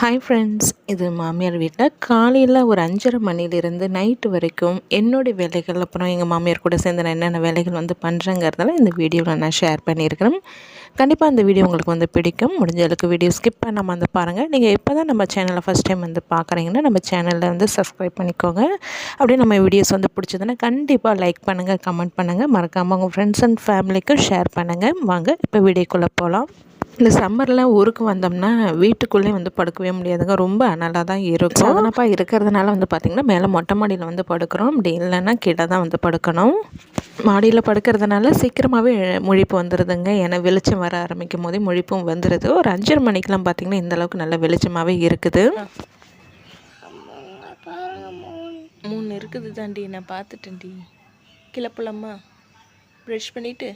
Hi friends இது மாமியார் வீட்டில் காலையில் ஒரு அஞ்சரை மணிலேருந்து நைட்டு வரைக்கும் என்னுடைய வேலைகள் அப்புறம் எங்கள் மாமியார் கூட சேர்ந்து நான் என்னென்ன வேலைகள் வந்து பண்ணுறேங்கிறதால இந்த வீடியோவில் நான் ஷேர் பண்ணியிருக்கிறேன். கண்டிப்பாக அந்த வீடியோ உங்களுக்கு வந்து பிடிக்கும். முடிஞ்ச அளவுக்கு வீடியோ ஸ்கிப் பண்ணாமல் வந்து பாருங்கள் நீங்கள் இப்போ தான் நம்ம சேனலை ஃபஸ்ட் டைம் வந்து பார்க்குறீங்கன்னா நம்ம சேனலில் வந்து சப்ஸ்கிரைப் பண்ணிக்கோங்க. அப்படியே நம்ம வீடியோஸ் வந்து பிடிச்சதுன்னா கண்டிப்பாக லைக் பண்ணுங்கள் கமெண்ட் பண்ணுங்கள் மறக்காமல் உங்கள் ஃப்ரெண்ட்ஸ் அண்ட் ஃபேமிலிக்கும் ஷேர் பண்ணுங்கள் வாங்க இப்போ வீடியோக்குள்ளே போகலாம் இந்த சம்மரில் ஊருக்கு வந்தோம்னா வீட்டுக்குள்ளே வந்து படுக்கவே முடியாதுங்க. ரொம்ப அனலாக தான் இருக்கும். அதனப்பா இருக்கிறதுனால வந்து பார்த்திங்கன்னா மேலே மொட்டை மாடியில் வந்து படுக்கிறோம். அப்படி இல்லைன்னா கீழே தான் வந்து படுக்கணும். மாடியில் படுக்கிறதுனால சீக்கிரமாகவே முழிப்பு வந்துடுதுங்க ஏன்னா வெளிச்சம் வர ஆரம்பிக்கும் போதே முழிப்பும் வந்துடுது ஒரு அஞ்சரை மணிக்கெலாம் பார்த்திங்கன்னா இந்தளவுக்கு நல்ல வெளிச்சமாகவே இருக்குது. மூணு இருக்குது தாண்டி. நான் பார்த்துட்டேன்டி கிளப்பலாமா? ப்ரஷ் பண்ணிவிட்டு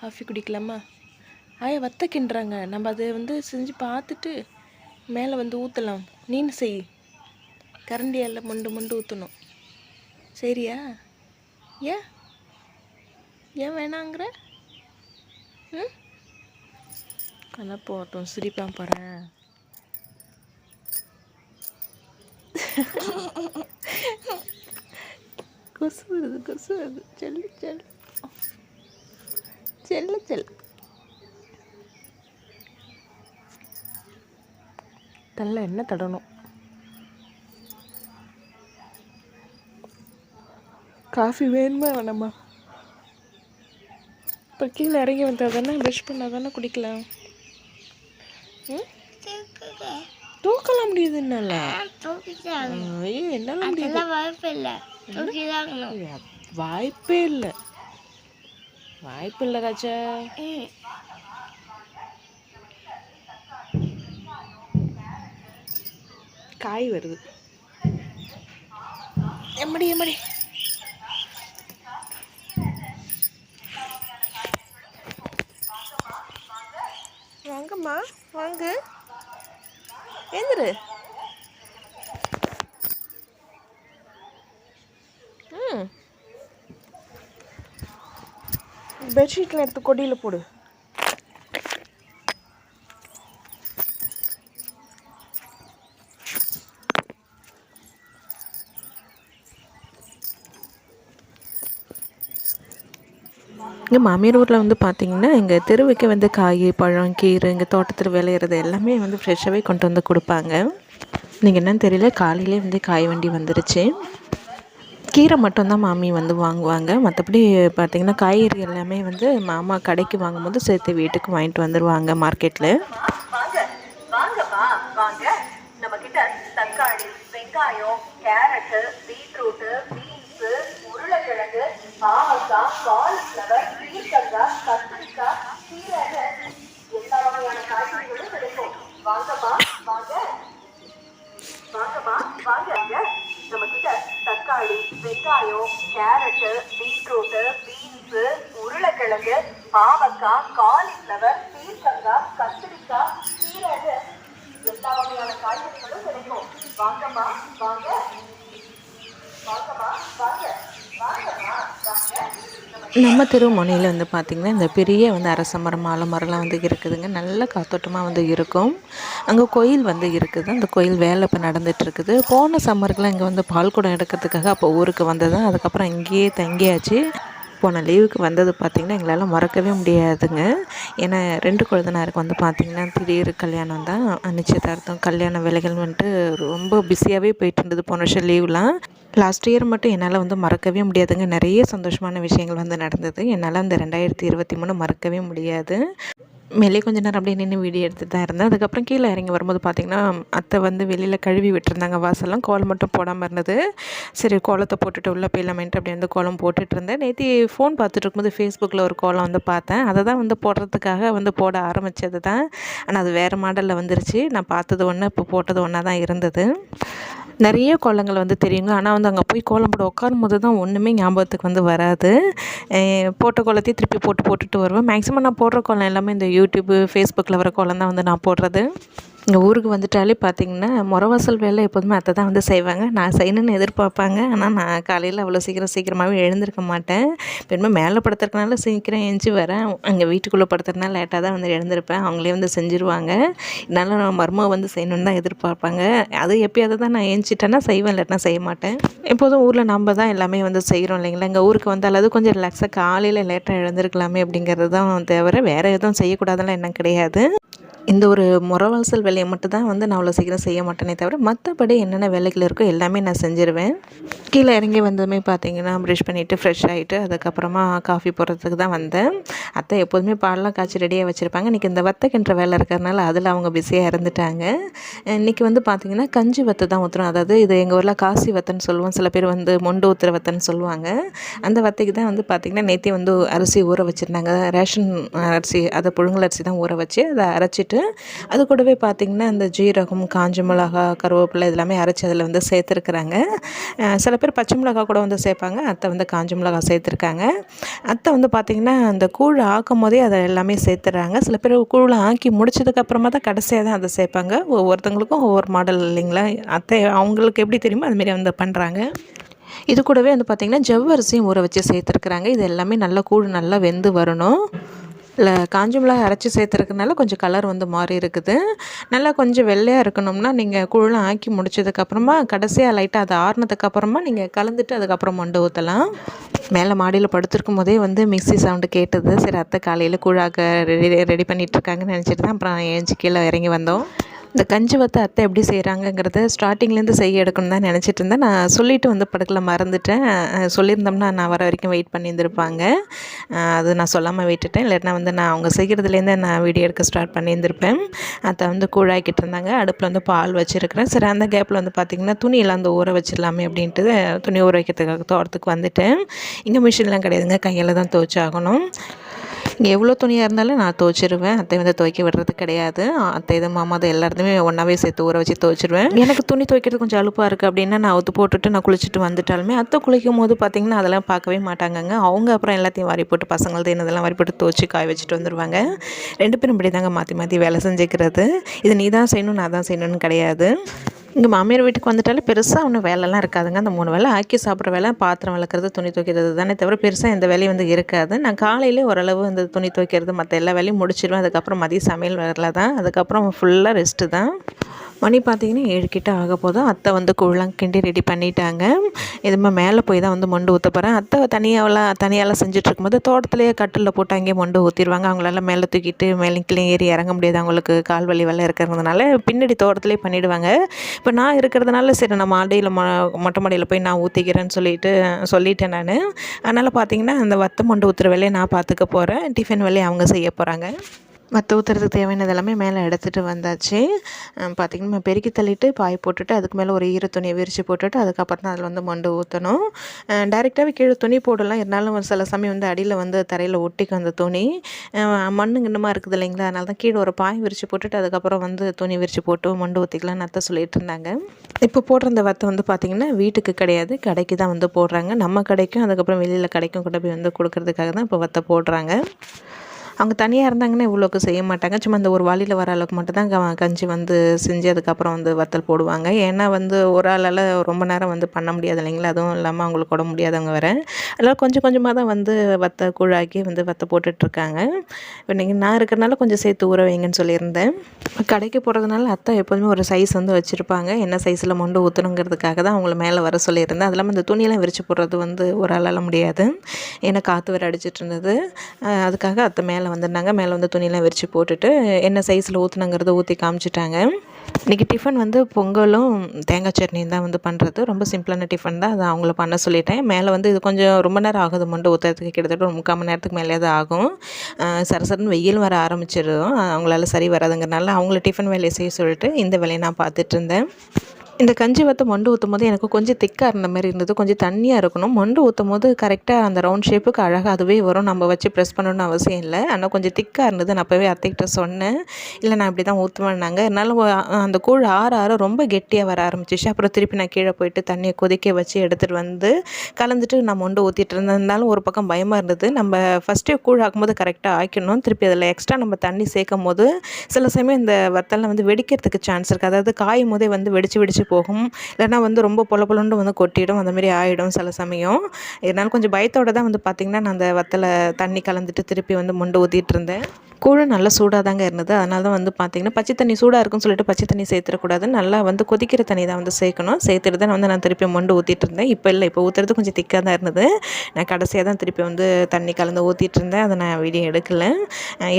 காஃபி குடிக்கலாமா? ஆயா வத்த கிண்டுறாங்க நம்ம அதை வந்து செஞ்சு பார்த்துட்டு மேலே வந்து ஊற்றலாம் நீனு செய். கரண்டியால் மண்டு மண்டு ஊற்றணும் சரியா? ஏன்? ஏன் வேணாங்கிற? ம்? கலை போகட்டும் சிரிப்பான் போகிறேன் கொசு வருது கொசு வருது. செல்லு செல்லு. செல்லு செல்லு. நல்லா எண்ணெய் தடணும். காஃபி வேணுமா வேணாமா? இப்போ கீழே இறங்கி வந்தால் தானே ப்ரஷ் பண்ணால் தானே குடிக்கலாம். தூக்கலாம் முடியுது என்னால். ஐயோ என்னால் முடியாது. வாய்ப்பு இல்லை. வாய்ப்பே இல்லை. வாய்ப்பு இல்லை ராஜா. காய் வருது. எம்மடி எம்மடி. வாங்கம்மா வாங்க. எந்திரு ம். பெட்ஷீட்டில் எடுத்து கொடியில் போடு. இங்கே மாமியார் ஊரில் வந்து பார்த்திங்கன்னா எங்கள் தெருவுக்கு வந்து காய் பழம் கீரை இங்கே தோட்டத்தில் விளையிறது எல்லாமே வந்து ஃப்ரெஷ்ஷாகவே கொண்டு வந்து கொடுப்பாங்க. நீங்கள் என்னன்னு தெரியல காலையிலே வந்து காய் வண்டி வந்துருச்சு. கீரை மட்டும்தான் மாமி வந்து வாங்குவாங்க. மற்றபடி பார்த்திங்கன்னா காய்கறி எல்லாமே வந்து மாமா கடைக்கு வாங்கும்போது சேர்த்து வீட்டுக்கு வாங்கிட்டு வந்துடுவாங்க மார்க்கெட்டில் வாங்க வாங்கப்பா வாங்க நம்ம கிட்ட தக்காளி வெங்காயம் கேரட்டு பீட்ரூட்டு பீன்ஸ் உருளைக்கிழங்கு பாவக்காய் காலிஃப்ளவர் பீர்க்கங்காய் கத்திரிக்காய் கீரை எல்லா வகையான காய்கறிகளும் கிடைக்கும். வாங்கம்மா வாங்க. வாங்கம்மா வாங்க. நம்ம கிட்ட தக்காளி வெங்காயம் கேரட்டு பீட்ரூட்டு பீன்ஸ் உருளைக்கிழங்கு பாவக்காய் காலிஃப்ளவர் பீர்க்கங்காய் கத்திரிக்காய் கீரை எல்லா வகையான காய்கறிகளும் கிடைக்கும் வாங்கம்மா வாங்க வாங்கம்மா வாங்க வாங்கம்மா வாங்க நம்ம தெரு முனையில் வந்து பார்த்திங்கன்னா இந்த பெரிய வந்து அரச மரம் ஆலமரம்லாம் வந்து இருக்குதுங்க. நல்ல காத்தோட்டமாக வந்து இருக்கும். அங்கே கோயில் வந்து இருக்குது. அந்த கோயில் வேலை இப்போ நடந்துகிட்ருக்குது போன சம்மருக்குலாம் இங்கே வந்து பால் குடம் எடுக்கிறதுக்காக அப்போ ஊருக்கு வந்தது அதுக்கப்புறம் இங்கேயே தங்கியாச்சு. போன லீவுக்கு வந்தது பார்த்திங்கன்னா எங்களால் மறக்கவே முடியாதுங்க. ஏன்னா ரெண்டு குழந்தைனாருக்கு வந்து பார்த்திங்கன்னா திடீர் கல்யாணம் தான். நிச்சயதார்த்தம் கல்யாண வேலைகள் வந்துட்டு ரொம்ப பிஸியாகவே போயிட்டு இருந்தது போன வருஷம் லீவ்லாம் லாஸ்ட் இயர் மட்டும் என்னால் வந்து மறக்கவே முடியாதுங்க. நிறைய சந்தோஷமான விஷயங்கள் வந்து நடந்தது. என்னால் அந்த ரெண்டாயிரத்தி இருபத்தி மூணு மறக்கவே முடியாது. மேலே கொஞ்ச நேரம் அப்படியே நின்று வீடியோ எடுத்து தான் இருந்தேன். அதுக்கப்புறம் கீழே இறங்கி வரும்போது பார்த்திங்கன்னா அத்தை வந்து வெளியில் கழுவி விட்டுருந்தாங்க. வாசல்லாம் கோலம் மட்டும் போடாமல் இருந்தது. சரி கோலத்தை போட்டுட்டு உள்ளே போயிடலாமேன்ட்டு அப்படியே வந்து கோலம் போட்டுட்டு இருந்தேன். நேற்று ஃபோன் பார்த்துட்டு இருக்கும்போது ஃபேஸ்புக்கில் ஒரு கோலம் வந்து பார்த்தேன். அதை தான் வந்து போடுறதுக்காக வந்து போட ஆரம்பித்தது தான். ஆனால் அது வேறு மாடலில் வந்துருச்சு. நான் பார்த்தது ஒன்று இப்போ போட்டது ஒன்றா தான் இருந்தது. நிறைய கோலங்கள் வந்து தெரியுங்க. ஆனால் வந்து அங்கே போய் கோலம் போட உட்காரும் போது தான் ஒன்றுமே ஞாபகத்துக்கு வந்து வராது. போட்ட கோலத்தையும் திருப்பி போட்டு போட்டுட்டு வருவேன். மேக்ஸிமம் நான் போடுற கோலம் எல்லாமே இந்த யூடியூப்பு ஃபேஸ்புக்கில் வர கோலம் தான் வந்து நான் போடுறது. எங்கள் ஊருக்கு வந்துட்டாலே பார்த்தீங்கன்னா முறவாசல் வேலை எப்போதுமே அத்தை தான் வந்து செய்வாங்க. நான் செய்யணும்னு எதிர்பார்ப்பாங்க. ஆனால் நான் காலையில் அவ்வளோ சீக்கிரம் சீக்கிரமாகவே எழுந்திருக்க மாட்டேன். பெருமை மேலே படுத்துறதுனால சீக்கிரம் எழுந்துச்சி வரேன். அங்கே வீட்டுக்குள்ளே படுத்துறதுனால லேட்டாக தான் வந்து எழுந்திருப்பேன். அவங்களே வந்து செஞ்சுருவாங்க. இதனால் நான் மருமக வந்து செய்யணுன்னு தான் எதிர்பார்ப்பாங்க. அது எப்பயாவது தான் நான் எழுந்திட்டேன்னா செய்வேன். இல்லைன்னா செய்ய மாட்டேன். எப்போதும் ஊரில் நம்ம தான் எல்லாமே வந்து செய்கிறோம் இல்லைங்களா? எங்கள் ஊருக்கு வந்தாலாவது கொஞ்சம் ரிலாக்ஸாக காலையில் லேட்டாக எழுந்திருக்கலாமே அப்படிங்கிறது தான் தவிர வேறு எதுவும் செய்யக்கூடாதுலாம் என்ன கிடையாது. இந்த ஒரு முறவாசல் வேலையை மட்டும் தான் வந்து நான் அவ்வளோ சீக்கிரம் செய்ய மாட்டேனே தவிர மற்றபடி என்னென்ன வேலைகள் இருக்கோ எல்லாமே நான் செஞ்சுருவேன். கீழே இறங்கி வந்ததுமே பார்த்தீங்கன்னா ப்ரஷ் பண்ணிவிட்டு ஃப்ரெஷ் ஆகிட்டு அதுக்கப்புறமா காஃபி போடுறதுக்கு தான் வந்தேன். அத்தை எப்போதுமே பாலெலாம் காய்ச்சி ரெடியாக வச்சுருப்பாங்க. இன்றைக்கி இந்த வத்தக்கின்ற வேலை இருக்கிறதுனால அதில் அவங்க பிஸியாக இருந்துட்டாங்க. இன்றைக்கி வந்து பார்த்திங்கன்னா கஞ்சி வத்து தான் ஊற்றுறோம் அதாவது இது எங்கள் ஊரில் காசி வத்தன்னு சொல்லுவோம். சில பேர் வந்து மொண்டு ஊற்றுற வத்தன்னு சொல்லுவாங்க. அந்த வத்தைக்கு தான் வந்து பார்த்திங்கன்னா நேற்றே வந்து அரிசி ஊற வச்சுருந்தாங்க. ரேஷன் அரிசி அதை புழுங்கல் அரிசி தான் ஊற வச்சு அதை அரைச்சிட்டு அது கூடவே பார்த்திங்கன்னா பார்த்திங்கன்னா இந்த ஜீரகம் காஞ்ச மிளகா கருவேப்பிலை இதெல்லாமே அரைச்சி அதில் வந்து சேர்த்துருக்குறாங்க. சில பேர் பச்சை மிளகா கூட வந்து சேர்ப்பாங்க. அத்தை வந்து காஞ்ச மிளகா சேர்த்துருக்காங்க. அத்தை வந்து பார்த்திங்கன்னா அந்த கூழ் ஆக்கும் போதே அதை எல்லாமே சேர்த்துறாங்க சில பேர் கூழ் ஆக்கி முடிச்சதுக்கப்புறமா தான் கடைசியாக தான் அதை சேர்ப்பாங்க. ஒவ்வொருத்தவங்களுக்கும் ஒவ்வொரு மாடல் இல்லைங்களா? அத்தை அவங்களுக்கு எப்படி தெரியுமோ அதுமாரி வந்து பண்ணுறாங்க இது கூடவே வந்து பார்த்திங்கன்னா ஜவ்வரிசியும் ஊற வச்சு சேர்த்துருக்குறாங்க. இது எல்லாமே நல்லா கூழ் நல்லா வெந்து வரணும். காஞ்ச மிளகாய் அரைச்சி சேர்த்துருக்கனால கொஞ்சம் கலர் வந்து மாறி இருக்குது. நல்லா கொஞ்சம் வெள்ளையாக இருக்கணும்னா நீங்கள் குழலாம் ஆக்கி முடிச்சதுக்கப்புறமா கடைசியாக லைட்டாக அது ஆறுனதுக்கப்புறமா நீங்கள் கலந்துட்டு அதுக்கப்புறம் மொண்டு ஊற்றலாம் மேலே மாடியில் படுத்திருக்கும் போதே வந்து மிக்ஸி சவுண்டு கேட்டது. சரி அத்தை காலையில் கூழாக்க ரெடி ரெடி பண்ணிகிட்ருக்காங்கன்னு நினச்சிட்டு தான் அப்புறம் ஏஞ்சி கீழே இறங்கி வந்தோம். இந்த கஞ்சி வத்த அத்தை எப்படி செய்கிறாங்கங்கிறத ஸ்டார்டிங்லேருந்து செய்ய எடுக்கணும் தான் நினச்சிட்டு இருந்தேன். நான் சொல்லிவிட்டு வந்து படுக்கல மறந்துட்டேன். சொல்லியிருந்தோம்னா நான் வர வரைக்கும் வெயிட் பண்ணியிருந்திருப்பாங்க. அது நான் சொல்லாமல் விட்டுட்டேன். இல்லைன்னா வந்து நான் அவங்க செய்கிறதுலேருந்தே நான் வீடியோ எடுக்க ஸ்டார்ட் பண்ணியிருந்திருப்பேன். அத்தை வந்து கூழாக்கிட்டு இருந்தாங்க. அடுப்பில் வந்து பால் வச்சுருக்கிறேன். சரி அந்த கேப்பில் வந்து பார்த்திங்கன்னா துணியெல்லாம் அந்த ஊற வச்சிடலாமே அப்படின்ட்டு துணி ஊற வைக்கிறதுக்காக தோட்டத்துக்கு வந்துட்டேன். இங்கே மிஷின்லாம் கிடையாதுங்க. கையில் தான் துவைச்சாகணும். இங்கே எவ்வளோ துணியாக இருந்தாலும் நான் துவைச்சிருவேன். அத்தை வந்து துவைக்க விடுறது கிடையாது. அத்தை இது மாமா அதை எல்லாத்தையுமே ஒன்றாவே சேர்த்து ஊற வச்சு துவைச்சிருவேன். எனக்கு துணி துவைக்கிறது கொஞ்சம் அலுப்பாக இருக்குது அப்படின்னா நான் அவுத்து போட்டுட்டு நான் குளிச்சுட்டு வந்துட்டாலுமே அத்தை குளிக்கும் போது பார்த்திங்கன்னா அதெல்லாம் பார்க்கவே மாட்டாங்கங்க. அவங்க அப்புறம் எல்லாத்தையும் வாரி போட்டு பசங்களது என்னதெல்லாம் வாரி போட்டு துவைச்சி காய வச்சுட்டு வந்துடுவாங்க ரெண்டு பேரும் இப்படி தாங்க மாற்றி மாற்றி வேலை செஞ்சுக்கிறது. இது நீ தான் செய்யணும் நான் தான் செய்யணும்னு கிடையாது. இங்கே மாமியார் வீட்டுக்கு வந்துட்டாலே பெருசாக ஒன்றும் வேலைலாம் இருக்காதுங்க. அந்த மூணு வேலை ஆக்கி சாப்பிட்ற வேலை பாத்திரம் விளக்குறது துணி துவைக்கிறது தானே தவிர பெருசாக எந்த வேலையும் வந்து இருக்காது. நான் காலையிலே ஓரளவு இந்த துணி துவைக்கிறது மற்ற எல்லா வேலையும் முடிச்சிடுவேன் அதுக்கப்புறம் மதிய சமையல் வேலை தான். அதுக்கப்புறம் ஃபுல்லாக ரெஸ்ட்டு தான். மணி பார்த்தீங்கன்னா ஏழு கிட்ட ஆக போதும் அத்தை வந்து கூழலாம் கிண்டி ரெடி பண்ணிட்டாங்க. இதுமே மேலே போய் தான் வந்து மொண்டு ஊற்ற போகிறேன் அத்தை தனியாகலாம் தனியாலாம் செஞ்சுட்ருக்கும்போது தோட்டத்துலேயே கட்டிலில் போட்டு அங்கேயே மொண்டு ஊற்றிடுவாங்க அவங்களால மேலே தூக்கிட்டு மேலே கீழே ஏறி இறங்க முடியாது. அவங்களுக்கு கால் வலி வெள்ளம் இருக்கிறதுனால பின்னாடி தோட்டத்துலேயே பண்ணிவிடுவாங்க இப்போ நான் இருக்கிறதுனால சரி நான் மாடியில் மொட்டை மாடியில் போய் நான் ஊற்றிக்கிறேன்னு சொல்லிட்டு சொல்லிட்டேன் நான். அதனால் பார்த்தீங்கன்னா அந்த வத்த மொண்டு ஊற்றுற வேலையை நான் பார்த்துக்க போகிறேன் டிஃபன் வேலையை அவங்க செய்ய போகிறாங்க மற்ற ஊற்றுறதுக்கு தேவையானது எல்லாமே மேலே எடுத்துகிட்டு வந்தாச்சு. பார்த்திங்கன்னா நம்ம பெருக்கி தள்ளிட்டு பாய் போட்டுட்டு அதுக்கு மேலே ஒரு ஈர துணியை விரித்து போட்டுட்டு அதுக்கப்புறம் தான் அதில் வந்து மண்டு ஊற்றணும் டேரெக்டாகவே கீழே துணி போடலாம். இருந்தாலும் ஒரு சில சமயம் வந்து அடியில் வந்து தரையில் ஒட்டிக்கும் அந்த துணி. மண்ணு கிண்ணமாக இருக்குது இல்லைங்களா? அதனால தான் கீழே ஒரு பாய் விரித்து போட்டுட்டு அதுக்கப்புறம் வந்து துணி விரித்து போட்டு மண்டு ஊற்றிக்கலாம்னு அத்தை சொல்லிட்டு இருந்தாங்க. இப்போ போடுற அந்த வத்தை வந்து பார்த்திங்கன்னா வீட்டுக்கு கிடையாது. கடைக்கு தான் வந்து போடுறாங்க. நம்ம கடைக்கும் அதுக்கப்புறம் வெளியில் கடைக்கும் கொண்டு போய் வந்து கொடுக்கறதுக்காக தான் இப்போ வத்தை போடுறாங்க. அவங்க தனியாக இருந்தாங்கன்னா இவ்வளோக்கு செய்ய மாட்டாங்க. சும்மா இந்த ஒரு வாளியில் வர அளவுக்கு மட்டும் தான் க- கஞ்சி வந்து செஞ்சு அதுக்கப்புறம் வந்து வத்தல் போடுவாங்க. ஏன்னா வந்து ஒரு ஆளால் ரொம்ப நேரம் வந்து பண்ண முடியாது இல்லைங்களா? அதுவும் இல்லாமல் அவங்களுக்கு உடம்பு முடியாதவங்க வேறு. அதனால் கொஞ்சம் கொஞ்சமாக தான் வந்து வத்தை கூழாக்கி வந்து வத்தை போட்டுட்ருக்காங்க. இப்போ நீங்கள் நான் இருக்கிறனால கொஞ்சம் சேர்த்து ஊற வைங்கன்னு சொல்லியிருந்தேன். கடைக்கு போகிறதுனால அத்தை எப்போதுமே ஒரு சைஸ் வந்து வச்சுருப்பாங்க. என்ன சைஸில் மொண்டு ஊற்றணுங்கிறதுக்காக தான் அவங்கள மேலே வர சொல்லியிருந்தேன். அது இல்லாமல் இந்த துணியெல்லாம் விரித்து போடுறது வந்து ஒரு ஆளால் முடியாது. ஏன்னா காற்று வர அடிச்சிட்டு இருந்தது. அதுக்காக அத்தை மேலே வந்துருந்தாங்க. மேலே வந்து துணியெல்லாம் விரித்து போட்டுட்டு என்ன சைஸில் ஊற்றுனங்கிறத ஊற்றி காமிச்சிட்டாங்க. இன்றைக்கி டிஃபன் வந்து பொங்கலும் தேங்காய் சட்னியும் தான் வந்து பண்ணுறது ரொம்ப சிம்பிளான டிஃபன் தான். அதை அவங்கள பண்ண சொல்லிட்டேன். மேலே வந்து இது கொஞ்சம் ரொம்ப நேரம் ஆகுது மண்டு ஊற்றுறதுக்கு கிட்டத்தட்ட ஒரு முக்கால் மணி நேரத்துக்கு மேலே தான் ஆகும் சரசரன்னு வெயில் வர ஆரம்பிச்சிடும் அவங்களால சரி வராதுங்கிறனால அவங்கள டிஃபன் வேலையை செய்ய சொல்லிட்டு இந்த வேலையை நான் பார்த்துட்டு இருந்தேன். இந்த கஞ்சி வத்த மொண்டு ஊற்றும் போது எனக்கு கொஞ்சம் திக்காக இருந்த மாதிரி இருந்தது. கொஞ்சம் தண்ணியாக இருக்கணும். மொண்டு ஊற்றும் போது கரெக்டாக அந்த ரவுண்ட் ஷேப்புக்கு அழகாக அதுவே வரும். நம்ம வச்சு ப்ரெஸ் பண்ணணும்னு அவசியம் இல்லை. ஆனால் கொஞ்சம் திக்காக இருந்தது. நான் அப்போவே அத்தைக்கிட்ட சொன்னேன். இல்லை நான் இப்படி தான் ஊற்றுவேன்னாங்க என்னால் அந்த கூழ் ஆற ஆற ரொம்ப கெட்டியாக வர ஆரம்பிச்சிச்சு. அப்புறம் திருப்பி நான் கீழே போயிட்டு தண்ணியை கொதிக்க வச்சு எடுத்துகிட்டு வந்து கலந்துட்டு நான் மொண்டு ஊற்றிட்டு இருந்ததுனாலும் ஒரு பக்கம் பயமாக இருந்தது. நம்ம ஃபஸ்ட்டே கூழ் ஆக்கும்போது கரெக்டாக ஆக்கணும் திருப்பி அதில் எக்ஸ்ட்ரா நம்ம தண்ணி சேர்க்கும் போது சில சமயம் இந்த வத்தலில் வந்து வெடிக்கிறதுக்கு சான்ஸ் இருக்குது அதாவது காயும் போதே வந்து வெடிச்சு வெடிச்சு போகும். இல்லைன்னா வந்து ரொம்ப பொல பொலன்னு வந்து கொட்டிடும். அந்த மாதிரி ஆகிடும் சில சமயம். இதனால் கொஞ்சம் பயத்தோடு தான் வந்து பார்த்திங்கன்னா நான் அந்த வத்தலை தண்ணி கலந்துட்டு திருப்பி வந்து மொண்டு ஊற்றிட்டு இருந்தேன். கூழும் நல்லா சூடாக தாங்க இருந்தது. அதனால தான் வந்து பார்த்திங்கன்னா பச்சை தண்ணி சூடாக இருக்குன்னு சொல்லிட்டு பச்சை தண்ணி சேர்த்துடக்கூடாது நல்லா வந்து கொதிக்கிற தண்ணி தான் வந்து சேர்க்கணும். சேர்த்துட்டு தான் வந்து நான் திருப்பி மொண்டு ஊற்றிட்டு இருந்தேன். இப்போ இல்லை இப்போ ஊற்றுறது கொஞ்சம் திக்காக தான் இருந்தது. நான் கடைசியாக தான் திருப்பி வந்து தண்ணி கலந்து ஊற்றிட்டு இருந்தேன். அதை நான் வீடியோ எடுக்கலை.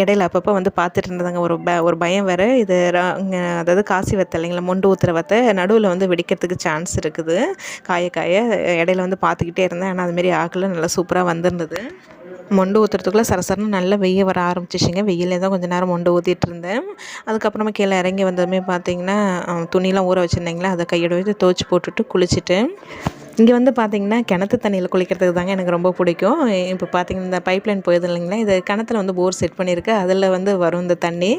இடையில அப்பப்போ வந்து பார்த்துட்டு இருந்ததாங்க. ஒரு ப ஒரு பயம் வேறு. இது அதாவது காசி வத்தை இல்லைங்களா மொண்டு ஊற்றுற வத்தை நடுவில் வந்து வெடிக்கிறதுக்கு சான்ஸ் இருக்குது. காய காய இடையில வந்து பார்த்துக்கிட்டே இருந்தேன். ஆனால் அதுமாரி ஆக்கில் நல்லா சூப்பராக வந்திருந்தது. மொண்டு ஊற்றுறதுக்குள்ளே சரசரன்னு நல்லா வெய்ய வர ஆரம்பிச்சிச்சிங்க. வெயிலே தான் கொஞ்சம் நேரம் மொண்டு ஊற்றிட்டு இருந்தேன். அதுக்கப்புறமா கீழே இறங்கி வந்ததுமே பார்த்தீங்கன்னா துணியெலாம் துணிலாம் ஊற வச்சுருந்தீங்களா? அதை கையோட வச்சு துவச்சி போட்டுட்டு குளிச்சுட்டு இங்கே வந்து பார்த்திங்கன்னா கிணத்து தண்ணியில் குளிக்கிறதுக்கு தாங்க எனக்கு ரொம்ப பிடிக்கும். இப்போ பார்த்தீங்கன்னா இந்த பைப் லைன் போயது இல்லைங்களா? இது கிணத்துல வந்து போர் செட் பண்ணியிருக்கு. அதில் வந்து வரும் இந்த தண்ணி.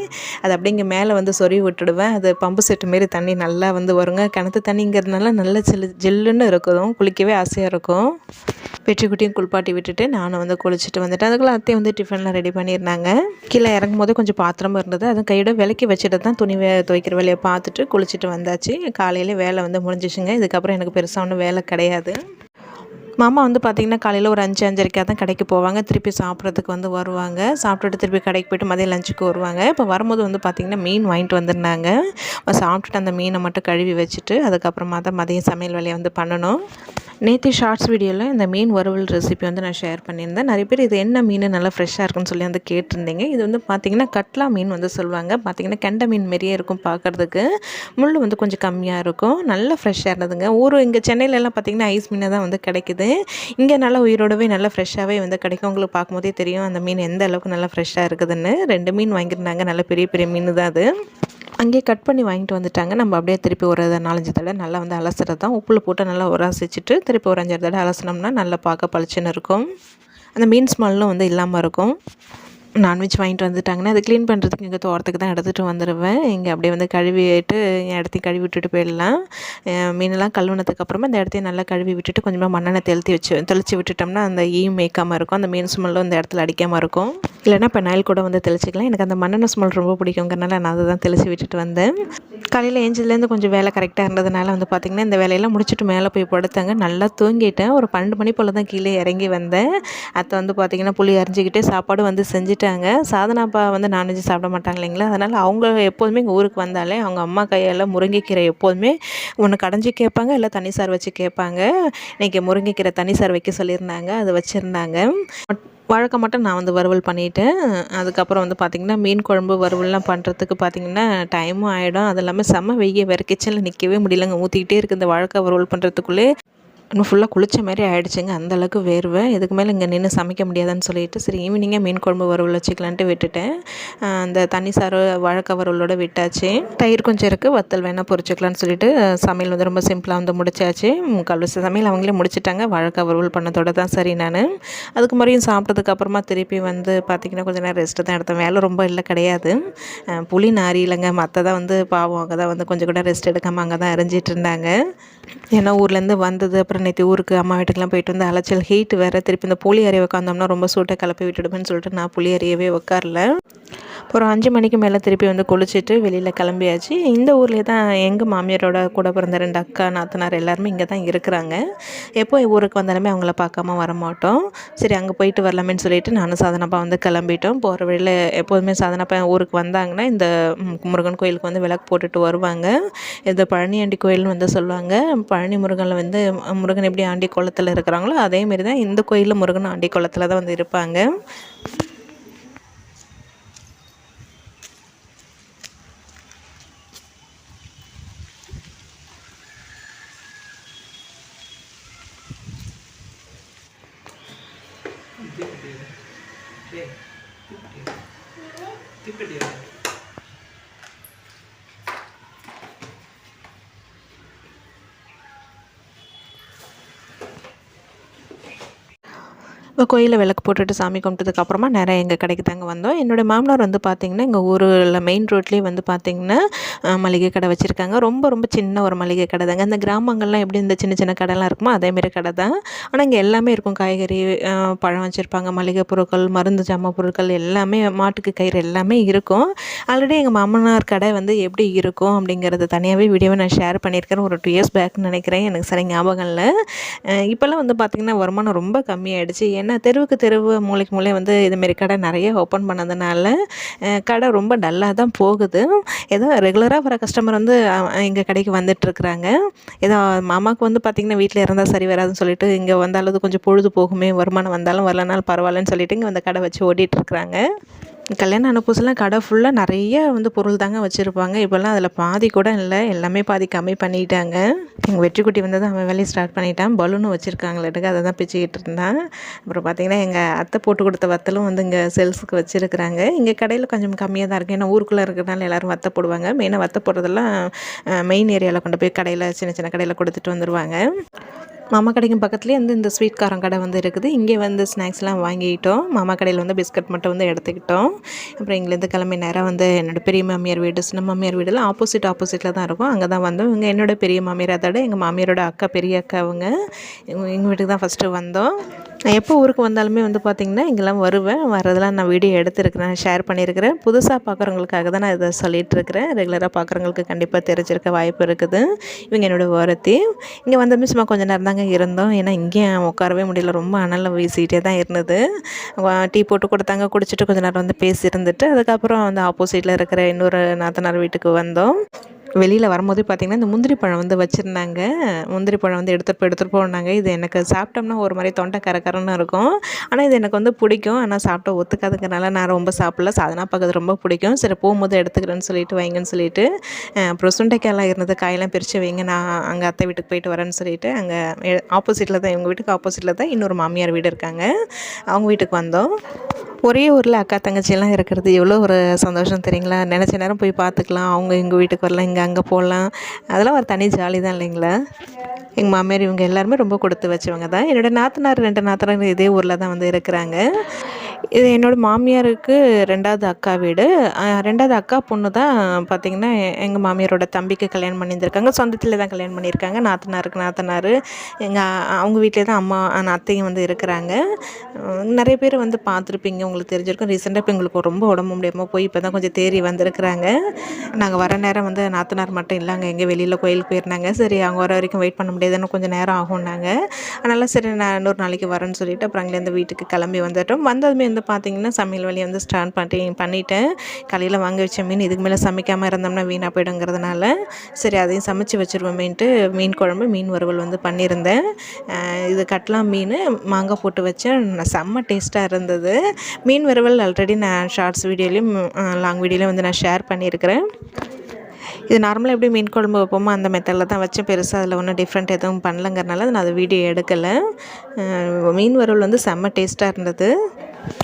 அது அப்படியே இங்கே மேலே வந்து சொருவி விட்டுடுவேன். அது பம்பு செட்டு மாரி தண்ணி நல்லா வந்து வருங்க. கிணத்து தண்ணிங்கிறதுனால நல்ல ஜில்லு ஜில்லுன்னு இருக்கும். குளிக்கவே ஆசையாக இருக்கும். வெற்றி குட்டியும் குளிப்பாட்டி விட்டுட்டு நானும் வந்து குளிச்சுட்டு வந்துட்டேன். அதுக்குள்ளே அத்தையும் வந்து டிஃபன்லாம் ரெடி பண்ணியிருந்தாங்க. கீழே இறங்கும் போது கொஞ்சம் பாத்திரமும் இருந்தது. அதுவும் கையோட விளக்கி வச்சுட்டு தான் துணி வே துவைக்கிற வேலையை பார்த்துட்டு குளிச்சுட்டு வந்தாச்சு. காலையிலே வேலை வந்து முடிஞ்சிச்சுங்க. இதுக்கப்புறம் எனக்கு பெருசாக ஒன்றும் வேலை கிடையாது. மாமா வந்து பார்த்திங்கன்னா காலையில் ஒரு அஞ்சு அஞ்சரைக்காக தான் கடைக்கு போவாங்க. திருப்பி சாப்பிட்றதுக்கு வந்து வருவாங்க. சாப்பிட்டுட்டு திருப்பி கடைக்கு போயிட்டு மதியம் லஞ்சுக்கு வருவாங்க. இப்போ வரும்போது வந்து பார்த்திங்கன்னா மீன் வாங்கிட்டு வந்திருந்தாங்க. சாப்பிட்டுட்டு அந்த மீனை மட்டும் கழுவி வச்சுட்டு அதுக்கப்புறமா தான் மதியம் சமையல் வேலையை வந்து பண்ணணும். நேற்று ஷார்ட்ஸ் வீடியோவில் இந்த மீன் வறுவல் ரெசிபி வந்து நான் ஷேர் பண்ணியிருந்தேன். நிறைய பேர் இது என்ன மீன் நல்லா ஃப்ரெஷ்ஷாக இருக்குன்னு சொல்லி வந்து கேட்டிருந்தீங்க. இது வந்து பார்த்திங்கன்னா கட்லா மீன் வந்து சொல்லுவாங்க. பார்த்திங்கன்னா கெண்டை மீன் மாரியே இருக்கும் பார்க்குறதுக்கு முள் வந்து கொஞ்சம் கம்மியாக இருக்கும். நல்லா ஃப்ரெஷ்ஷாக இருந்ததுங்க. ஊர் இங்கே சென்னையிலலாம் பார்த்திங்கன்னா ஐஸ் மீனாக தான் வந்து கிடைக்குது. இங்கே நல்லா உயிரோடவே நல்லா ஃப்ரெஷ்ஷாகவே வந்து கிடைக்கும். உங்களுக்கு பார்க்கும்போதே தெரியும் அந்த மீன் எந்த அளவுக்கு நல்லா ஃப்ரெஷ்ஷாக இருக்குதுன்னு. ரெண்டு மீன் வாங்கியிருந்தாங்க. நல்ல பெரிய பெரிய மீன் தான் அது. அங்கேயே கட் பண்ணி வாங்கிட்டு வந்துட்டாங்க. நம்ம அப்படியே திருப்பி ஒரு நாலஞ்சு தடவை நல்லா வந்து அலசுறது தான். உப்பில் போட்டு நல்லா உரசிச்சிட்டு திருப்பி ஒரு அஞ்சாறு தடவை அலசினோம்னா நல்லா பார்க்க பளிச்சுன்னு இருக்கும். அந்த மீன் ஸ்மெல்லும் வந்து இல்லாமல் இருக்கும். நான்வெஜ் வாங்கிட்டு வந்துட்டாங்கன்னா அதை க்ளீன் பண்ணுறதுக்கு இங்கே தோட்டத்துக்கு தான் எடுத்துகிட்டு வந்துடுவேன் இங்கே அப்படியே வந்து கழுவிட்டு என் இடத்தையும் கழுவி விட்டுட்டு போயிடலாம். மீனெல்லாம் கழுவுனதுக்கு அப்புறமா இந்த இடத்தையும் நல்லா கழுவி விட்டுட்டு கொஞ்சமாக மண்ணெண்ணெய் தெளித்து வச்சு தெளித்து விட்டுட்டோம்னா அந்த ஈ மேய்க்காமல் இருக்கும். அந்த மீன் ஸ்மெல்லும் அந்த இடத்துல அடிக்காமல் இருக்கும். இல்லைன்னா பெனாயில் கூட வந்து தெளிச்சிக்கலாம். எனக்கு அந்த மண்ணெண்ணெய் ஸ்மெல் ரொம்ப பிடிக்குங்கிறனால நான் அதை தான் தெளித்து விட்டுட்டு வந்தேன். காலையில் ஏஞ்சதுலேருந்து கொஞ்சம் வேலை கரெக்டாக இருந்ததுனால வந்து பார்த்திங்கன்னா இந்த வேலையெல்லாம் முடிச்சுட்டு மேலே போய் படுத்தாங்க. நல்லா தூங்கிட்டேன். ஒரு பன்னெண்டு மணி போல் தான் கீழே இறங்கி வந்தேன். அத்தை வந்து பார்த்திங்கன்னா புளி அரிஞ்சிக்கிட்டே சாப்பாடு வந்து செஞ்சுட்டாங்க சாதனாப்பா வந்து நான்வெஜ் சாப்பிட மாட்டாங்க இல்லைங்களா? அதனால் அவங்க எப்போதுமே எங்கள் ஊருக்கு வந்தாலே அவங்க அம்மா கையால் முருங்கைக்கீரை எப்போதுமே ஒன்று கடைஞ்சி கேட்பாங்க இல்லை தனி சார் வச்சு கேட்பாங்க. இன்றைக்கி முருங்கைக்கீரை தனி சார் வைக்க சொல்லியிருந்தாங்க அதை வச்சுருந்தாங்க. வழக்கம் மட்டும் நான் வந்து வறுவல் பண்ணிவிட்டேன் அதுக்கப்புறம் வந்து பார்த்திங்கன்னா மீன் குழம்பு வறுவல்லாம் பண்ணுறதுக்கு பார்த்திங்கன்னா டைமும் ஆகிடும் அது இல்லாமல் செம்ம வெய்ய வேறு கிச்சனில் நிற்கவே முடியலங்க. ஊற்றிக்கிட்டே இருக்குது இந்த வாழைக்காய் வறுவல் பண்ணுறதுக்குள்ளே இன்னும் ஃபுல்லாக குளிச்ச மாதிரி ஆகிடுச்சிங்க அந்த அளவுக்கு வேர்வை. இதுக்கு மேலே இங்கே நின்று சமைக்க முடியாதுன்னு சொல்லிட்டு சரி ஈவினிங்கே மீன் குழம்பு வறுவல் வச்சுக்கலான்ட்டு விட்டுட்டேன். அந்த தண்ணி சாறு வழக்க வறுவலோட விட்டாச்சு. தயிர் கொஞ்சம் இருக்குது வத்தல் வேணால் பொறிச்சிக்கலான்னு சொல்லிட்டு சமையல் வந்து ரொம்ப சிம்பிளாக வந்து முடிச்சாச்சு. முக்கால் சமையல் அவங்களே முடிச்சிட்டாங்க. வழக்க வறுவல் பண்ணதோட தான் சரி நான். அதுக்கு மறுபடியும் சாப்பிட்டதுக்கு அப்புறமா திருப்பி வந்து பார்த்திங்கன்னா கொஞ்சம் நேரம் ரெஸ்ட்டு தான் எடுத்தேன். வேலை ரொம்ப இல்லை கிடையாது. புளி நாரி இல்லைங்க. மற்ற தான் வந்து பாவம். அங்கே தான் வந்து கொஞ்சம் கூட ரெஸ்ட் எடுக்காமல் அங்கே தான் அரைஞ்சிட்டு இருந்தாங்க. ஏன்னா ஊர்லேருந்து வந்தது அப்புறம் நேற்று ஊருக்கு அம்மா வீட்டுக்கெலாம் போயிட்டு வந்து அலைச்சல் ஹீட் வேறு. திருப்பி இந்த புளி அறைய உட்காந்தோம்னா ரொம்ப சூட்டை கிளப்பி விட்டுடுவேன்னு சொல்லிட்டு நான் புளி அறையவே உட்காரல அப்புறம் அஞ்சு மணிக்கு மேலே திருப்பி வந்து குளிச்சுட்டு வெளியில் கிளம்பியாச்சு. இந்த ஊர்லேயே தான் எங்கள் மாமியாரோட கூட பிறந்த ரெண்டு அக்கா நாத்தனார் எல்லாருமே இங்கே தான் இருக்கிறாங்க. எப்போ ஊருக்கு வந்தாலுமே அவங்கள பார்க்காம வர மாட்டோம் சரி அங்கே போயிட்டு வரலாமேன்னு சொல்லிட்டு நானும் சாதனப்பா வந்து கிளம்பிட்டோம். போகிற வழியில் எப்போதுமே சாதனப்பா ஊருக்கு வந்தாங்கன்னா இந்த முருகன் கோயிலுக்கு வந்து விளக்கு போட்டுட்டு வருவாங்க. இந்த பழனியாண்டி கோயில்னு வந்து சொல்லுவாங்க. பழனி முருகனில் வந்து முருகன் எப்படி ஆண்டி குளத்தில் இருக்கிறாங்களோ அதேமாரி தான் இந்த கோயிலில் முருகன் ஆண்டி குளத்தில் தான் வந்து இருப்பாங்க. இப்போ கோயிலில் விளக்கு போட்டுட்டு சாமி கும்பிட்டதுக்கப்புறமா நிறைய எங்கள் கடைக்கு தாங்க வந்தோம். என்னோடய மாமனார் வந்து பார்த்திங்கன்னா எங்கள் ஊரில் மெயின் ரோட்லேயே வந்து பார்த்திங்கன்னா மளிகை கடை வச்சுருக்காங்க. ரொம்ப ரொம்ப சின்ன ஒரு மளிகை கடை தாங்க. இந்த கிராமங்கள்லாம் எப்படி இந்த சின்ன சின்ன கடைலாம் இருக்குமோ அதேமாரி கடை தான். ஆனால் இங்கே எல்லாமே இருக்கும். காய்கறி பழம் வச்சுருப்பாங்க. மளிகை பொருட்கள் மருந்து ஜாமான் பொருட்கள் எல்லாமே மாட்டுக்கு கயிறு எல்லாமே இருக்கும். ஆல்ரெடி எங்கள் மாமனார் கடை வந்து எப்படி இருக்கும் அப்படிங்கிறது தனியாகவே வீடியோவை நான் ஷேர் பண்ணியிருக்கிறேன் ஒரு டூ இயர்ஸ் பேக்னு நினைக்கிறேன். எனக்கு சரி ஞாபகம் இல்லை. இப்போல்லாம் வந்து பார்த்திங்கன்னா வருமானம் ரொம்ப கம்மியாயிடுச்சு. ஏன்னா தெருவுக்கு தெருவு மூலைக்கு மூளை வந்து இதுமாரி கடை நிறைய ஓப்பன் பண்ணதுனால கடை ரொம்ப டல்லாக தான் போகுது. ஏதோ ரெகுலராக வர கஸ்டமர் வந்து எங்கள் கடைக்கு வந்துட்டுருக்குறாங்க ஏதோ மாமாவுக்கு வந்து பார்த்திங்கன்னா வீட்டில் இருந்தால் சரி வராதுன்னு சொல்லிட்டு இங்கே வந்தாலும் கொஞ்சம் பொழுது போகுமே வருமானம் வந்தாலும் வரலனாலும் பரவாயில்லன்னு சொல்லிட்டு இங்கே வந்து கடை வச்சு ஓட்டிகிட்ருக்குறாங்க கல்யாணம் ஆன புதுசுலாம் கடை ஃபுல்லாக நிறைய வந்து பொருள் தாங்க வச்சுருப்பாங்க. இப்போல்லாம் அதில் பாதி கூட இல்லை. எல்லாமே பாதி கம்மி பண்ணிட்டாங்க எங்கள் வெற்றிக்குட்டி வந்தது அவன் வேலையை ஸ்டார்ட் பண்ணிட்டான். பலூனும் வச்சுருக்காங்களேட்டுக்கு அதை தான் பிச்சுக்கிட்டு இருந்தான். அப்புறம் பார்த்திங்கன்னா எங்கள் அத்தை போட்டு கொடுத்த வத்தலும் வந்து இங்கே சேல்ஸுக்கு வச்சுருக்குறாங்க. இங்கே கடையில் கொஞ்சம் கம்மியாக தான் இருக்குது ஏன்னா ஊருக்குள்ளே இருக்கிறனால எல்லோரும் வத்த போடுவாங்க. மெயினாக வத்த போடுறதெல்லாம் மெயின் ஏரியாவில் கொண்டு போய் கடையில் சின்ன சின்ன கடையில் கொடுத்துட்டு வந்துடுவாங்க மாமா கடைக்கும் பக்கத்துலேயே வந்து இந்த ஸ்வீட் காரம் கடை வந்து இருக்குது. இங்கே வந்து ஸ்நாக்ஸ்லாம் வாங்கிக்கிட்டோம் மாமா கடையில் வந்து பிஸ்கட் மட்டும் வந்து எடுத்துக்கிட்டோம். அப்புறம் இங்கேருந்து கிளம்பி நேரம் வந்து என்னோட பெரிய மாமியார் வீடு சின்ன மாமியார் வீடெல்லாம் ஆப்போசிட் ஆப்போசிட்டில் தான் இருக்கும். அங்கே தான் வந்தோம். இவங்க என்னோடய பெரிய மாமியார் அதோட எங்கள் மாமியாரோட அக்கா பெரிய அக்கா அவங்க. எங்கள் எங்கள் வீட்டுக்கு தான் ஃபஸ்ட்டு வந்தோம். நான் எப்போ ஊருக்கு வந்தாலுமே வந்து பார்த்திங்கன்னா இங்கெல்லாம் வருவேன். வரதெல்லாம் நான் வீடியோ எடுத்துருக்கிறேன் ஷேர் பண்ணியிருக்கிறேன். புதுசாக பார்க்குறவங்களுக்காக தான் நான் இதை சொல்லிகிட்ருக்கிறேன் ரெகுலராக பார்க்குறவங்களுக்கு கண்டிப்பாக தெரிஞ்சிருக்க வாய்ப்பு இருக்குது. இவங்க என்னோடய ஒருத்தி. இங்கே வந்தமே சும்மா கொஞ்ச நேரம் தாங்க இருந்தோம். ஏன்னா இங்கேயும் உட்காரவே முடியல. ரொம்ப அனலில் வீசிக்கிட்டே தான் இருந்தது. வா- டீ போட்டு கொடுத்தாங்க. குடிச்சிட்டு கொஞ்ச நேரம் வந்து பேசி இருந்துட்டு அதுக்கப்புறம் வந்து ஆப்போசிட்டில் இருக்கிற இன்னொரு நாத்தனார் வீட்டுக்கு வந்தோம். வெளியில் வரும்போது பார்த்திங்கன்னா இந்த முந்திரி பழம் வந்து வச்சுருந்தாங்க. முந்திரி பழம் வந்து எடுத்துகிட்டு போய் எடுத்துகிட்டு போனாங்க. இது எனக்கு சாப்பிட்டோம்னா ஒரு மாதிரி தொண்டை கரக்கரன்னு இருக்கும். ஆனால் இது எனக்கு வந்து பிடிக்கும். ஆனால் சாப்பிட்டா ஒத்துக்காதுங்கிறனால நான் ரொம்ப சாப்பிடல. சாதனா பார்க்கறது ரொம்ப பிடிக்கும். சரி போகும்போது எடுத்துக்கிறேன்னு சொல்லிட்டு வைங்கன்னு சொல்லிட்டு அப்புறம் சுண்டைக்காயெல்லாம் இருந்தது. காயெல்லாம் பிரித்து வைங்க. நான் அங்கே அத்தை வீட்டுக்கு போயிட்டு வரேன்னு சொல்லிட்டு அங்கே ஆப்போசிட்டில் தான் இவங்க வீட்டுக்கு ஆப்போசிட்டில் தான் இன்னொரு மாமியார் வீடு இருக்காங்க. அவங்க வீட்டுக்கு வந்தோம். ஒரே ஊரில் அக்கா தங்கச்சியெல்லாம் இருக்கிறது. எவ்வளோ ஒரு சந்தோஷம் தெரியுங்களா? நினச்ச நேரம் போய் பார்த்துக்கலாம். அவங்க எங்கள் வீட்டுக்கு வரலாம். இங்கே அங்கே போகலாம் அதெல்லாம் ஒரு தனி ஜாலி தான் இல்லைங்களா? எங்கள் மாமியார் இவங்க எல்லாருமே ரொம்ப கொடுத்து வச்சவங்க தான். என்னோடய நாத்தனார் ரெண்டு நாத்தனார் இதே ஊரில் தான் வந்து இருக்கிறாங்க. இது என்னோடய மாமியாருக்கு ரெண்டாவது அக்கா வீடு. ரெண்டாவது அக்கா பொண்ணு தான் பார்த்திங்கன்னா எங்கள் மாமியாரோட தம்பிக்கு கல்யாணம் பண்ணியிருந்திருக்காங்க. சொந்தத்தில் தான் கல்யாணம் பண்ணியிருக்காங்க. நாத்தனாருக்கு நாத்தனார். எங்கள் அவங்க வீட்டிலே தான் அம்மா அத்தையும் வந்து இருக்கிறாங்க. நிறைய பேர் வந்து பார்த்துருப்பீங்க. உங்களுக்கு தெரிஞ்சிருக்கும். ரீசெண்டாக இப்போ எங்களுக்கு ரொம்ப உடம்பு முடியாமல் போய் இப்போ தான் கொஞ்சம் தேறி வந்திருக்கிறாங்க. நாங்கள் வர நேரம் வந்து நாத்தனார் மட்டும் இல்லைங்க. எங்கே வெளியில் கோயிலுக்கு போயிருந்தாங்க. சரி அவங்க வர வரைக்கும் வெயிட் பண்ண முடியாதுன்னு கொஞ்சம் நேரம் ஆகும்னாங்க. அதனால் சரி நான் இன்னொரு நாளைக்கு வரேன்னு சொல்லிட்டு அப்புறம் அங்கேருந்து வீட்டுக்கு கிளம்பி வந்துட்டோம். வந்ததுமே வந்து பார்த்திங்கன்னா சமையல் வேலையை வந்து ஸ்டார்ட் பண்ணி பண்ணிவிட்டேன் காலையில் வாங்கி வச்ச மீன் இதுக்கு மேலே சமைக்காமல் இருந்தோம்னா வீணாக போயிடுங்கிறதுனால சரி அதையும் சமைச்சு வச்சுருவோமேன்ட்டு மீன் குழம்பு மீன் வறுவல் வந்து பண்ணியிருந்தேன். இது கட்லா மீன் மாங்காய் போட்டு வச்சேன். செம்ம டேஸ்ட்டாக இருந்தது. மீன் வறுவல் ஆல்ரெடி நான் ஷார்ட்ஸ் வீடியோலையும் லாங் வீடியோலையும் வந்து நான் ஷேர் பண்ணியிருக்கிறேன். இது நார்மலாக எப்படி மீன் குழம்பு வைப்போமோ அந்த மெத்தடில் தான் வச்சேன். பெருசாக அதில் ஒன்றும் டிஃப்ரெண்ட் எதுவும் பண்ணலங்கிறனால நான் அதை வீடியோ எடுக்கலை. மீன் வறுவல் வந்து செம்ம டேஸ்ட்டாக இருந்தது.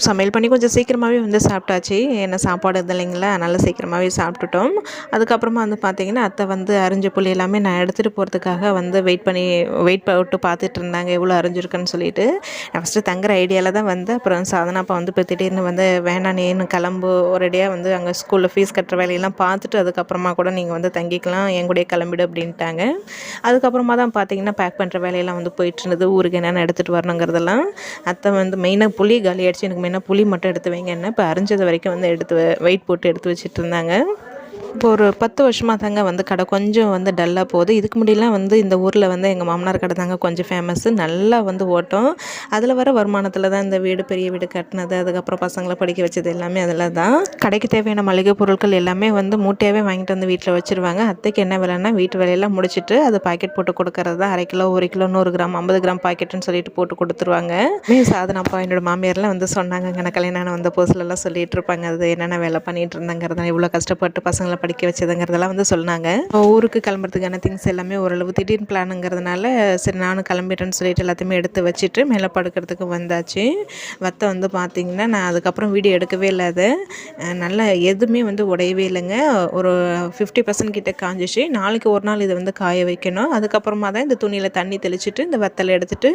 சமையல் பண்ணி கொஞ்சம் சீக்கிரமாகவே வந்து சாப்பிட்டாச்சு. என்ன சாப்பாடு இது இல்லைங்களா? அதனால் சீக்கிரமாகவே சாப்பிட்டுட்டோம். அதுக்கப்புறமா வந்து பார்த்திங்கன்னா அத்தை வந்து அரிஞ்ச புளி எல்லாமே நான் எடுத்துகிட்டு போகிறதுக்காக வந்து வெயிட் பண்ணி வெயிட் போட்டு பார்த்துட்டு இருந்தாங்க. எவ்வளோ அரிஞ்சிருக்குன்னு சொல்லிட்டு. ஃபஸ்ட்டு தங்குற ஐடியாவில் தான் வந்து அப்புறம் சாதனாப்பா வந்து இப்போ திடீர்னு வந்து வேணாம் நீன்னு கிளம்பு. ஒரேடியாக வந்து அங்கே ஸ்கூலில் ஃபீஸ் கட்டுற வேலையெல்லாம் பார்த்துட்டு அதுக்கப்புறமா கூட நீங்கள் வந்து தங்கிக்கலாம். என் கூடயே கிளம்பிடு அப்படின்ட்டாங்க. அதுக்கப்புறமா தான் பார்த்தீங்கன்னா பேக் பண்ணுற வேலையெல்லாம் வந்து போயிட்டு இருந்தது. ஊருக்கு என்னென்ன எடுத்துகிட்டு வரணுங்கிறதெல்லாம். அத்தை வந்து மெயினாக புளி காலி ஆயிடுச்சு. அதுக்கு மெயினாக புளி மட்டும் எடுத்து வைங்க என்ன? இப்போ அரிஞ்சது வரைக்கும் வந்து எடுத்து வெயிட் போட்டு எடுத்து வச்சுட்டு இருந்தாங்க. இப்போ ஒரு பத்து வருஷமாக தாங்க வந்து கடை கொஞ்சம் வந்து டல்லாக போகுது. இதுக்கு முன்னாடிலாம் வந்து இந்த ஊரில் வந்து எங்கள் மாமனார் கடை தாங்க கொஞ்சம் ஃபேமஸ்ஸு நல்லா வந்து ஓட்டம். அதில் வர வருமானத்தில் தான் இந்த வீடு பெரிய வீடு கட்டினது அதுக்கப்புறம் பசங்களை படிக்க வச்சது எல்லாமே அதில் தான். கடைக்கு தேவையான மளிகை பொருட்கள் எல்லாமே வந்து மூட்டையாகவே வாங்கிட்டு வந்து வீட்டில் வச்சுருவாங்க. அத்தைக்கு என்ன விலைன்னா வீட்டு வேலையெல்லாம் முடிச்சுட்டு அது பாக்கெட் போட்டு கொடுக்கறது தான். அரை கிலோ ஒரு கிலோ நூறு கிராம் ஐம்பது கிராம் பாக்கெட்டுன்னு சொல்லிட்டு போட்டு கொடுத்துருவாங்க. மே சாதனப்பா என்னோட மாமியார்லாம் வந்து சொன்னாங்க நான் கல்யாணம் வந்த புதுசுலலாம் சொல்லிட்டு இருப்பாங்க. அது என்னென்ன வேலை பண்ணிட்டு இருந்தாங்கிறத இவ்வளோ கஷ்டப்பட்டு பசங்களை படிக்க வச்சதுங்கிறதெல்லாம் வந்து சொன்னாங்க. ஊருக்கு கிளம்புறதுக்கான திங்ஸ் எல்லாமே ஓரளவு திடீர்னு பிளானுங்கிறதுனால சரி நானும் கிளம்பிட்டேன்னு சொல்லிட்டு எல்லாத்தையுமே எடுத்து வச்சுட்டு மேலே படுக்கிறதுக்கு வந்தாச்சு. வத்தை வந்து பார்த்திங்கன்னா நான் அதுக்கப்புறம் வீடியோ எடுக்கவே இல்லை அது. நல்லா எதுவுமே வந்து உடையவே இல்லைங்க. ஒரு ஃபிஃப்டி பர்சன்ட் கிட்டே காஞ்சிச்சு. நாளைக்கு ஒரு நாள் இதை வந்து காய வைக்கணும். அதுக்கப்புறமா தான் இந்த துணியில் தண்ணி தெளிச்சிட்டு இந்த வத்தலை எடுத்துட்டு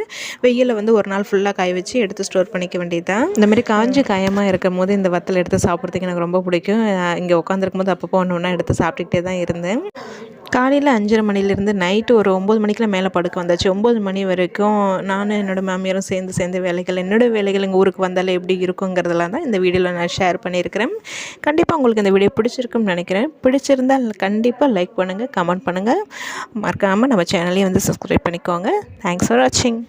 வெயிலில் வந்து ஒரு நாள் ஃபுல்லாக காய வச்சு எடுத்து ஸ்டோர் பண்ணிக்க வேண்டியதுதான். இந்த மாதிரி காஞ்சி காயமாக இருக்கும் போது இந்த வத்தலை எடுத்து சாப்பிட்றதுக்கு எனக்கு ரொம்ப பிடிக்கும். இங்கே உட்காந்துருக்கும் போது அப்பப்போ ஒன்று ஒன்றா எடுத்து சாப்பிட்டுக்கிட்டே தான் இருந்தேன். காலையில் அஞ்சரை மணிலேருந்து நைட்டு ஒரு ஒம்பது மணிக்கெலாம் மேலே படுக்க வந்தாச்சு. ஒம்பது மணி வரைக்கும் நானும் என்னோடய மாமியாரும் சேர்ந்து சேர்ந்து வேலைகள் என்னோடய வேலைகள் எங்கள் ஊருக்கு வந்தாலே எப்படி இருக்குங்கிறதெல்லாம் தான் இந்த வீடியோவில் நான் ஷேர் பண்ணியிருக்கிறேன். கண்டிப்பாக உங்களுக்கு இந்த வீடியோ பிடிச்சிருக்குன்னு நினைக்கிறேன். பிடிச்சிருந்தால் கண்டிப்பாக லைக் பண்ணுங்கள் கமெண்ட் பண்ணுங்கள் மறக்காமல் நம்ம சேனலையும் வந்து சப்ஸ்கிரைப் பண்ணிக்கோங்க. தேங்க்ஸ் ஃபார் வாட்சிங்